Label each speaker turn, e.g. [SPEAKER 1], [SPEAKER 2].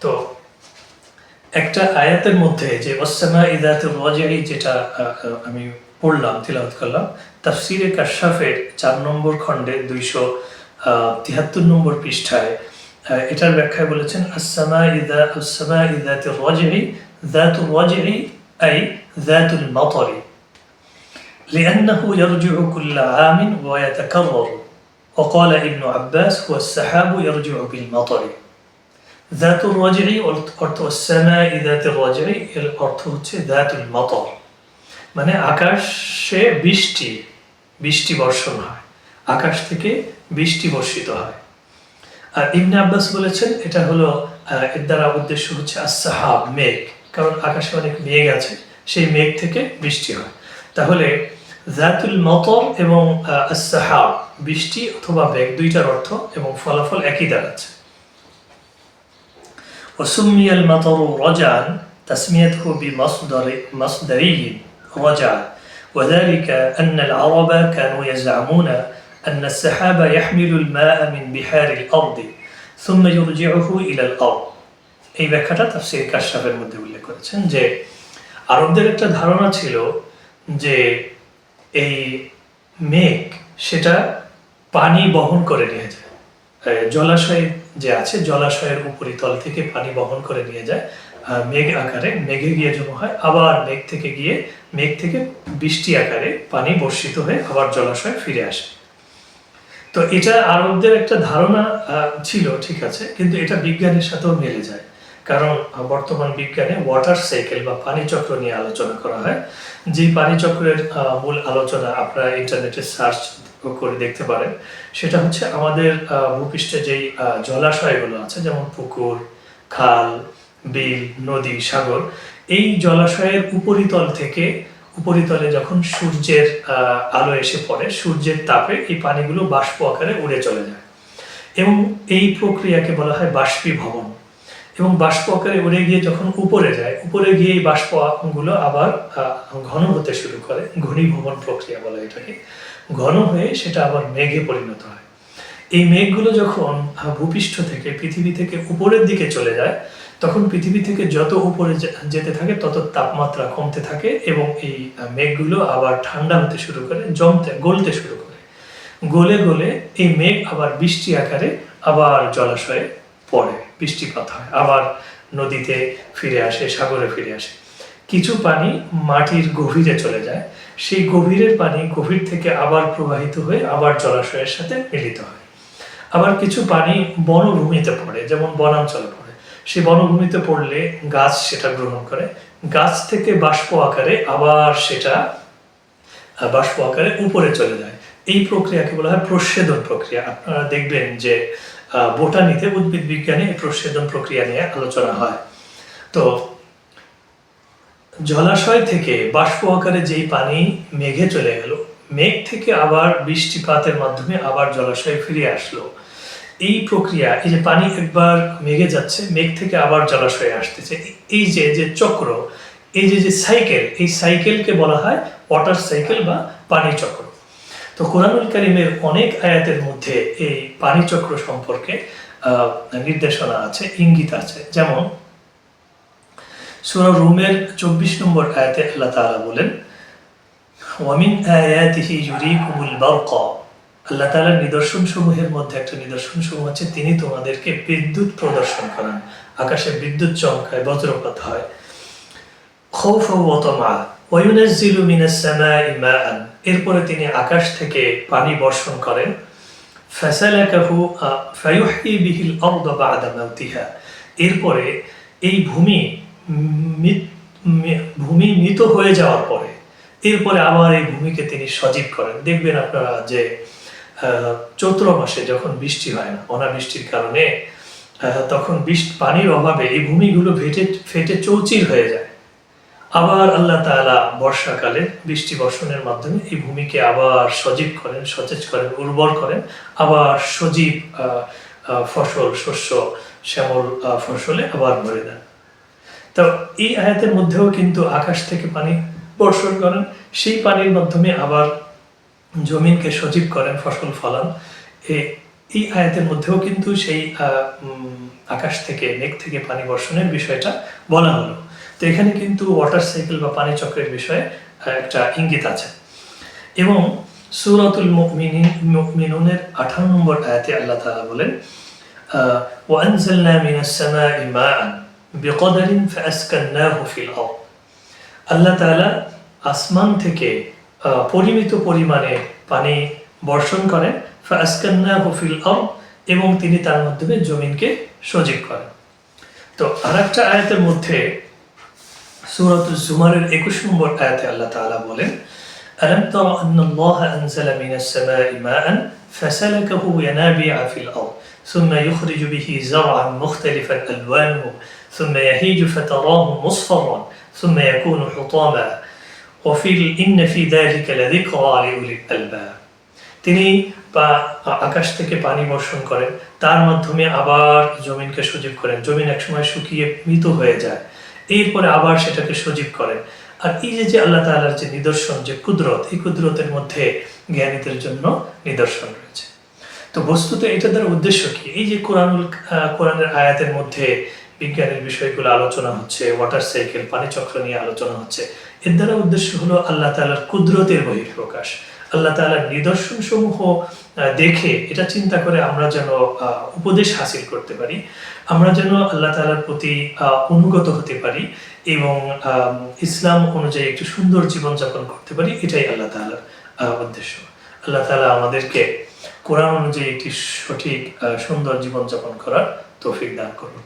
[SPEAKER 1] তো একটা আয়াতের মধ্যে যে ওসামা ইদাতুল ওয়াজিহি যেটা আহ, আহ, আমি পড়লাম তিলাওয়াত করলাম তাফসিরে কাশাফের চার নম্বর খণ্ডে দুইশো তিহাত্তর নম্বর পৃষ্ঠায় আহ, এটার ব্যাখ্যায় বলেছেন আসামা ইদা আসামা ইদাতুল ওয়াজিহি ذات الوجع أي ذات المطر لأنه يرجع كل عام ويتكرر وقال ابن عباس هو السحاب يرجع بالمطر দাতুর রাজরি অর্থ সামাই দাতুর রাজরি এর অর্থ হচ্ছে দাতুল মতর মানে আকাশে বৃষ্টি বৃষ্টি বর্ষণ হয়। আকাশ থেকে বৃষ্টি বর্ষিত হয়। আর ইবনে আব্বাস বলেছেন, এটা হলো এর দ্বারা উদ্দেশ্য হচ্ছে আসাহাব মেঘ। কারণ আকাশে অনেক মেঘ আছে, সেই মেঘ থেকে বৃষ্টি হয়। তাহলে জাতুল মতর এবং আসাহাব বৃষ্টি অথবা মেঘ দুইটার অর্থ এবং ফলাফল একই দাঁড়াচ্ছে وسمي المطر رجعا تسميته بمصدر مصدري رجع وذلك أن العرب كانوا يزعمون أن السحاب يحمل الماء من بحار الأرض ثم يرجعه إلى الأرض এই ব্যাখ্যাটা তাফসির কাশাফের মধ্যে উল্লেখ করেছেন যে আরবদের একটা ধারণা ছিল যে এই মেঘ সেটা পানি বহন করে নিয়ে যায় আহ, জলাশয় যে আছে, জলাশয়ের উপরিতল থেকে পানি বহন করে নিয়ে যায়। মেঘ আকারে, মেঘে গিয়ে জমা হয়, আবার মেঘ থেকে গিয়ে, মেঘ থেকে বৃষ্টি আকারে পানি বর্ষিত হয়ে আবার জলাশয়ে ফিরে আসে। তো এটা আরবদের একটা ধারণা ছিল, ঠিক আছে, কিন্তু এটা বিজ্ঞানের সাথেও মেলে যায়। কারণ বর্তমান বিজ্ঞানে ওয়াটার সাইকেল বা পানি চক্র নিয়ে আলোচনা করা হয়। যে পানি চক্রের মূল আলোচনা আপনারা ইন্টারনেটে সার্চ করে দেখতে পারেন, সেটা হচ্ছে আমাদের ভূপৃষ্ঠে যেই জলাশয়গুলো আছে, যেমন পুকুর, খাল, বিল, নদী, সাগর, এই জলাশয়ের উপরিতল থেকে উপরিতলে যখন সূর্যের আলো এসে পড়ে, সূর্যের তাপে এই পানিগুলো বাষ্প আকারে উড়ে চলে যায়। এবং এই প্রক্রিয়াকে বলা হয় বাষ্পীভবন। এবং বাষ্প আকারে উড়ে গিয়ে যখন উপরে যায়, উপরে গিয়ে এই বাষ্পগুলো আবার ঘন হতে শুরু করে, ঘনীভবন প্রক্রিয়া বলে এটাকে। ঘন হয়ে সেটা আবার মেঘে পরিণত হয়। এই মেঘগুলো যখন ভূপৃষ্ঠ থেকে, পৃথিবী থেকে উপরের দিকে চলে যায়, তখন পৃথিবী থেকে যত উপরে যেতে থাকে, তত তাপমাত্রা কমতে থাকে এবং এই মেঘগুলো আবার ঠান্ডা হতে শুরু করে, জমতে, গলতে শুরু করে। গলে গলে এই মেঘ আবার বৃষ্টি আকারে আবার জলাশয়ে পড়ে। বৃষ্টিপাত হয়, আবার নদীতে ফিরে আসে, সাগরে ফিরে আসে। কিছু পানি মাটির গভীরে চলে যায়, সেই গভীরের পানি গভীর থেকে আবার প্রবাহিত হয়ে আবার জলাশয়ের সাথে মিলিত হয়। আবার কিছু পানি বনভূমিতে পড়ে, যেমন বনাঞ্চলে পড়ে। সেই বনভূমিতে পড়লে গাছ সেটা গ্রহণ করে। গাছ থেকে বাষ্প আকারে আবার সেটা বাষ্প আকারে উপরে চলে যায়। এই প্রক্রিয়াকে বলা হয় প্রচ্ছেদন প্রক্রিয়া। আপনারা দেখবেন যে বোটানিতে উদ্ভিদ বিজ্ঞানে এই প্রচ্ছেদন প্রক্রিয়া নিয়ে আলোচনা হয়। তো জলাশয় থেকে বাষ্প আকারে যেই পানি মেঘে চলে গেল, মেঘ থেকে আবার বৃষ্টিপাতের মাধ্যমে আবার জলাশয়ে ফিরে আসলো। এই প্রক্রিয়া, এই যে পানি একবার মেঘে যাচ্ছে, মেঘ থেকে আবার জলাশয়ে আসতেছে, এই যে যে চক্র, এই যে যে সাইকেল এই সাইকেলকে বলা হয় ওয়াটার সাইকেল বা পানি চক্র। তো কোরআনুল কারিমের অনেক আয়াতের মধ্যে এই পানি চক্র সম্পর্কে নির্দেশনা আছে, ইঙ্গিত আছে। যেমন, সূরা রুমের চব্বিশ নম্বর আয়াতে আল্লাহ তাআলা বলেন, ওয়ামিন আয়াতিহি বারকা। আল্লাহ তাআলার নিদর্শন সমূহের মধ্যে একটা নিদর্শন সমূহ হচ্ছে তিনি তোমাদেরকে বিদ্যুৎ প্রদর্শন করান। আকাশে বিদ্যুৎ চমকায়, বজ্রপাত হয়। খৌফা ওয়া তামা ওয়া মিনাস সামাই এরপরে তিনি আকাশ থেকে পানি বর্ষণ করেন। এরপরে এই ভূমি ভূমি মৃত হয়ে যাওয়ার পরে এরপরে আবার এই ভূমিকে তিনি সজীব করেন। দেখবেন আপনারা যে চৈত্র মাসে যখন বৃষ্টি হয় না, অনাবৃষ্টির কারণে তখন বৃষ্টি, পানির অভাবে এই ভূমিগুলো ফেটে ফেটে চৌচির হয়ে যায়। আবার আল্লাহ তাআলা বর্ষাকালে বৃষ্টি বর্ষণের মাধ্যমে এই ভূমিকে আবার সজীব করেন, সতেজ করেন, উর্বর করেন। আবার সজীব ফসল, শস্য, শ্যামল ফসলে আবার ভরে দেন। তো এই আয়াতের মধ্যেও কিন্তু আকাশ থেকে পানি বর্ষণ করেন। সেই পানির মাধ্যমে আবার জমিনকে সজীব করেন, ফসল ফলান। এই আয়াতের মধ্যেও কিন্তু সেই আকাশ থেকে, মেঘ থেকে পানি বর্ষণের বিষয়টা বলা হলো। তো এখানে কিন্তু ওয়াটার সাইকেল বা পানি চক্রের বিষয়ে আহ, একটা ইঙ্গিত আছে এবং সুরাতুল মুমিনিন মুমিনুনের আঠারো নম্বর আয়াতে আল্লাহ তাআলা বলেন আহ, وأنزلنا من السماء ماء بقدر فأسكناه في الأرض আল্লাহ তাআলা আসমান থেকে আহ, পরিমিত পরিমাণে পানি বর্ষণ করেন ফাসকান্নাহু ফিল আরদ এবং তিনি তার মাধ্যমে জমিনকে সজীব করেন তো আরেকটা আয়াতের মধ্যে সূরাত জুমারের 21 নম্বর আয়াতে আল্লাহ তাআলা বলেন ألم تر أن الله أنزل من السماء ماء فسلكه ينابيع في الأرض ثم يخرج به زرعا مختلفا ألوانه ثم يهيج فتراه مصفرا ثم يكون حطاما وفي ال- إن في ذلك لذكرى لأولي الألباب তিনি পা- আকাশ থেকে পানি বর্ষণ করেন তার মাধ্যমে আবার জমিনকে সজীব করেন জমিন একসময় শুকিয়ে মৃত হয়ে যায় এরপরে আবার সেটাকে সজীব করেন আর এই যে যে আল্লাহ তালার যে নিদর্শন, যে কুদরত, এই কুদরতের মধ্যে জ্ঞানীদের জন্য নিদর্শন রয়েছে। তো বস্তুত এটা দ্বারা উদ্দেশ্য কি? এই যে কোরআনুল কোরআনের আয়াতের মধ্যে বিজ্ঞানের বিষয়গুলো আলোচনা হচ্ছে ওয়াটার সাইকেল পানি চক্র নিয়ে আলোচনা হচ্ছে এর দ্বারা উদ্দেশ্য হলো আল্লাহ তাআলার কুদরতের বহিঃপ্রকাশ। আল্লাহ তাআলার নিদর্শন সমূহ দেখে এটা চিন্তা করে আমরা যেন উপদেশ হাসিল করতে পারি। আমরা যেন আল্লাহ তাআলার প্রতি অনুগত হতে পারি এবং ইসলাম অনুযায়ী একটি সুন্দর জীবনযাপন করতে পারি এটাই আল্লাহ তাআলার আহ, উদ্দেশ্য। আল্লাহ তাআলা আমাদেরকে কোরআন অনুযায়ী একটি সঠিক সুন্দর জীবনযাপন করার তৌফিক দান করুন।